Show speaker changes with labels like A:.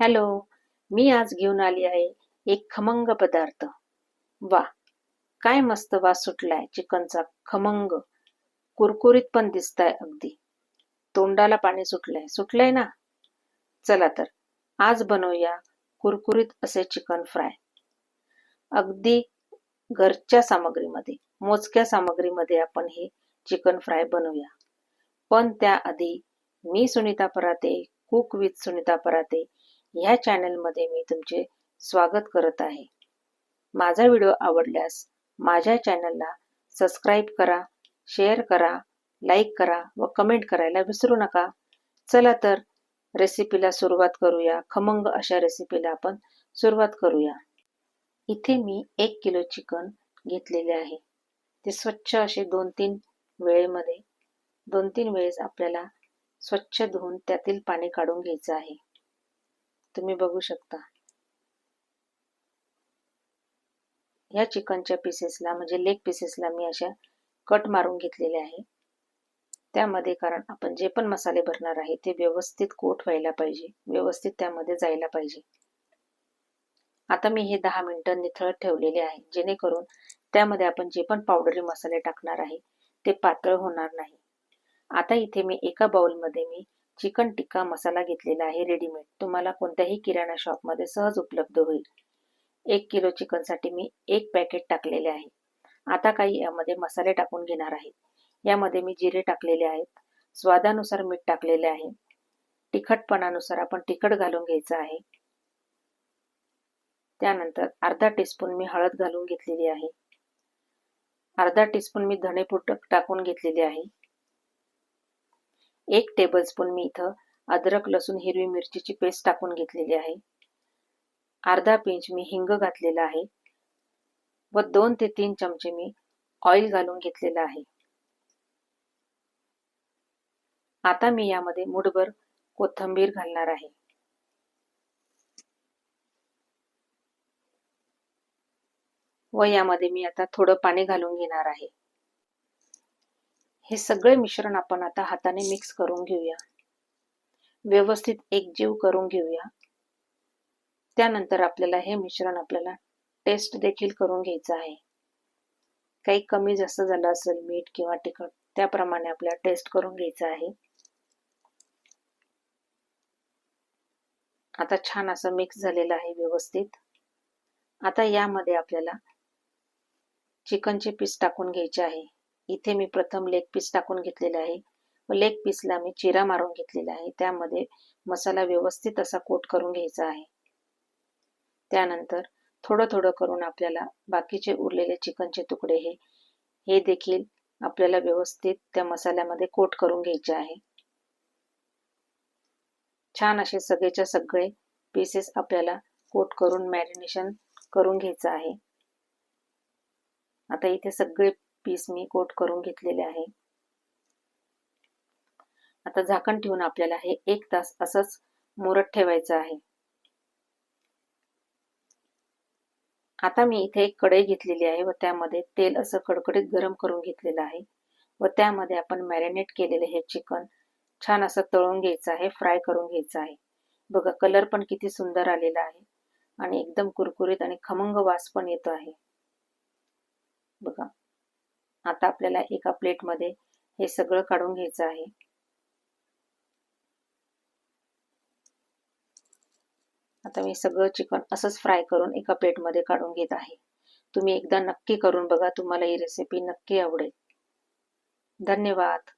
A: Hello मी आज घेऊन आली आहे एक खमंग पदार्थ. वा काय मस्त वास सुटलाय चिकनचा खमंग. कुरकुरीत पण दिसताय अगदी. तोंडाला पाणी सुटलंय. सुटलंय ना? चला तर आज बनवूया कुरकुरीत असे चिकन फ्राय. अगदी घरच्या सामग्रीमध्ये मोजक्या सामग्रीमध्ये आपण हे चिकन फ्राय बनवूया. पण त्याआधी मी सुनीता पराते कुक विथ सुनीता पराते ह्या चॅनलमध्ये मी तुमचे स्वागत करत आहे. माझा व्हिडिओ आवडल्यास माझ्या चॅनलला सबस्क्राईब करा शेअर करा लाईक करा व कमेंट करायला विसरू नका. चला तर रेसिपीला सुरुवात करूया. खमंग अशा रेसिपीला आपण सुरुवात करूया. इथे मी एक किलो चिकन घेतलेले आहे. ते स्वच्छ असे दोन तीन वेळेमध्ये दोन तीन वेळेस आपल्याला स्वच्छ धुवून त्यातील पाणी काढून घ्यायचं आहे. तुम्ही बघू शकता. या चिकनच्या पीसेसला म्हणजे लेग पीसेसला मी अशा कट मारून घेतलेले आहे. त्यामध्ये कारण आपण जे पण मसाले भरणार आहे ते व्यवस्थित कोट व्हायला पाहिजे. व्यवस्थित त्यामध्ये जायला पाहिजे. आता मी हे दहा मिनिटं निथळत ठेवलेले आहे. जेणेकरून त्यामध्ये आपण जे पण पावडरी मसाले टाकणार आहे ते पातळ होणार नाही. आता इथे मी एका बाउलमध्ये मी चिकन टिक्का मसाला घेतलेला आहे रेडीमेड तुम्हाला कोणत्याही किराणा शॉपमध्ये सहज उपलब्ध होईल. एक किलो चिकनसाठी मी एक पॅकेट टाकलेले आहे. आता काही यामध्ये मसाले टाकून घेणार आहे. यामध्ये मी जिरे टाकलेले आहेत. स्वादानुसार मीठ टाकलेले आहे. तिखटपणानुसार आपण तिखट घालून घ्यायचं आहे. त्यानंतर अर्धा टीस्पून मी हळद घालून घेतलेली आहे. अर्धा टीस्पून मी धणेपूट टाकून घेतलेली आहे. एक टेबलस्पून मी इथं अद्रक लसूण हिरवी मिरचीची पेस्ट टाकून घेतलेली आहे. अर्धा पिंच मी हिंग घातलेला आहे व दोन ते तीन चमचे मी ऑइल घालून घेतलेलं आहे. आता मी यामध्ये मुठभर कोथंबीर घालणार आहे. व यामध्ये मी आता थोडं पाणी घालून घेणार आहे. हे सगळे मिश्रण आपण आता हाताने मिक्स करून घेऊया. व्यवस्थित एकजीव करून घेऊया. त्यानंतर आपल्याला हे मिश्रण आपल्याला टेस्ट देखील करून घ्यायचं आहे. काही कमी जास्त झालं असेल मीठ किंवा तिखट त्याप्रमाणे आपल्याला टेस्ट करून घ्यायचं आहे. आता छान असं मिक्स झालेलं आहे व्यवस्थित. आता यामध्ये आपल्याला चिकनचे पीस टाकून घ्यायचे आहे. इथे मी प्रथम लेग पीस टाकून घेतलेले आहे. व लेग पीसला मी चिरा मारून घेतलेला आहे. त्यामध्ये मसाला व्यवस्थित असा कोट करून घ्यायचा आहे. त्यानंतर थोडं थोडं करून आपल्याला बाकीचे उरलेले चिकनचे तुकडे हे हे देखील आपल्याला व्यवस्थित त्या मसाल्यामध्ये कोट करून घ्यायचे आहे. छान असे सगळेच्या सगळे पीसेस आपल्याला कोट करून मॅरिनेशन करून घ्यायचं आहे. आता इथे सगळे पीस मी कोट करून घेतलेले आहे. आता झाकण ठेवून आपल्याला हे एक तास असंच मुरत ठेवायचं आहे. आता मी इथे एक कढई घेतलेली आहे व त्यामध्ये तेल असं कडकडीत गरम करून घेतलेलं आहे व त्यामध्ये आपण मॅरिनेट केलेले हे चिकन छान असं तळून घ्यायचं आहे फ्राय करून घ्यायचं आहे. बघा कलर पण किती सुंदर आलेला आहे आणि एकदम कुरकुरीत आणि खमंग वास पण येतो आहे. बघा. आता आपल्याला एका प्लेटमध्ये हे सगळं काढून घ्यायचं आहे. आता मी सगळं चिकन असंच फ्राय करून एका प्लेटमध्ये काढून घेत आहे. तुम्ही एकदा नक्की करून बघा तुम्हाला ही रेसिपी नक्की आवडेल. धन्यवाद.